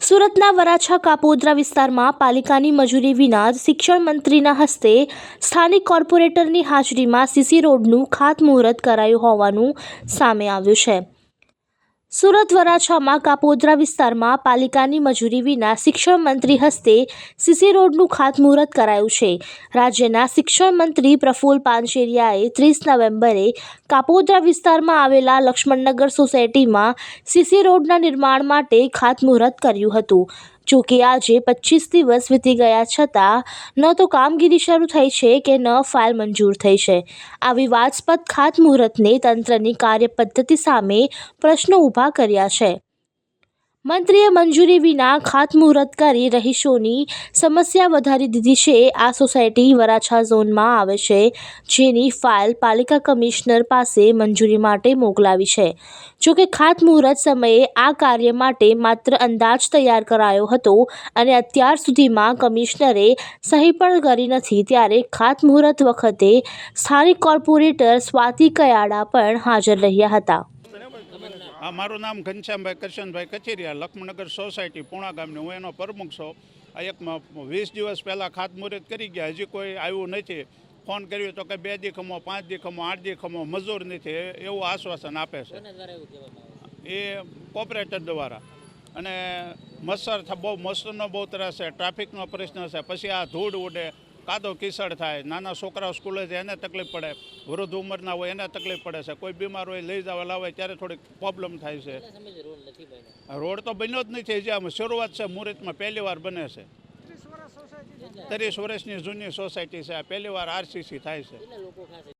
સુરતના વરાછા કાપોદ્રા વિસ્તારમાં પાલિકાની મજૂરી વિના જ શિક્ષણ મંત્રીના હસ્તે સ્થાનિક કોર્પોરેટરની હાજરીમાં સીસી રોડનું ખાતમુહૂર્ત કરાયું હોવાનું સામે આવ્યું છે. સુરત વરાછામાં કાપોદ્રા વિસ્તારમાં પાલિકાની મજૂરી વિના શિક્ષણ મંત્રી હસ્તે સીસી રોડનું ખાતમુહૂર્ત કરાયું છે. રાજ્યના શિક્ષણ મંત્રી પ્રફુલ પાનશેરિયાએ ત્રીસ નવેમ્બરે કાપોદ્રા વિસ્તારમાં આવેલા લક્ષ્મણનગર સોસાયટીમાં સીસી રોડના નિર્માણ માટે ખાતમુહૂર્ત કર્યું હતું. જો કે આજે પચીસ દિવસ વીતી ગયા છતાં, ન તો કામગીરી શરૂ થઈ છે કે ન ફાઇલ મંજૂર થઈ છે. આ વિવાદસ્પદ ખાતમુહૂર્તને તંત્રની કાર્યપદ્ધતિ સામે પ્રશ્નો ઊભા કર્યા છે. મંત્રીએ મંજૂરી વિના ખાતમુહૂર્ત કરી રહીશોની સમસ્યા વધારી દીધી છે. આ સોસાયટી વરાછા ઝોનમાં આવે છે, જેની ફાઇલ પાલિકા કમિશનર પાસે મંજૂરી માટે મોકલાવી છે. જોકે ખાતમુહૂર્ત સમયે આ કાર્ય માટે માત્ર અંદાજ તૈયાર કરાયો હતો અને અત્યાર સુધીમાં કમિશનરે સહી પણ કરી નથી, ત્યારે ખાતમુહૂર્ત વખતે સ્થાનિક કોર્પોરેટર સ્વાતિ કયાડા પણ હાજર રહ્યા હતા. હા મારું નામ ઘનશ્યામભાઈ કરશનભાઈ કચેરિયા લક્ષ્મણનગર સોસાયટી પૂણા ગામની. હું એનો પ્રમુખ છું. આ એક વીસ દિવસ પહેલાં ખાતમુહૂર્ત કરી ગયા. હજી કોઈ આવ્યું નથી. ફોન કર્યો તો કે બે દીખમો પાંચ દીખમો આઠ દીખમો મજૂર નથી. એવું આશ્વાસન આપે છે. એ કોપરેટર દ્વારા. અને મચ્છર બહુ મચ્છરનો બહુ ત્રાસ છે ટ્રાફિકનો પ્રશ્ન છે. પછી આ ધૂળ ઉડે. કાદો કિસડ થાય નાના છોકરાઓ સ્કૂલે જાય એને તકલીફ પડે. વૃદ્ધ ઉંમરના હોય એને તકલીફ પડે છે. કોઈ બીમાર હોય લઈ જવા લાવે ત્યારે થોડીક પ્રોબ્લેમ થાય છે. રોડ તો બન્યો જ નથી હજી આમ શરૂઆત છે મુહૂર્તમાં પહેલી વાર બને છે. ત્રીસ વર્ષની જૂની સોસાયટી છે આ પહેલી વાર આરસીસી થાય છે.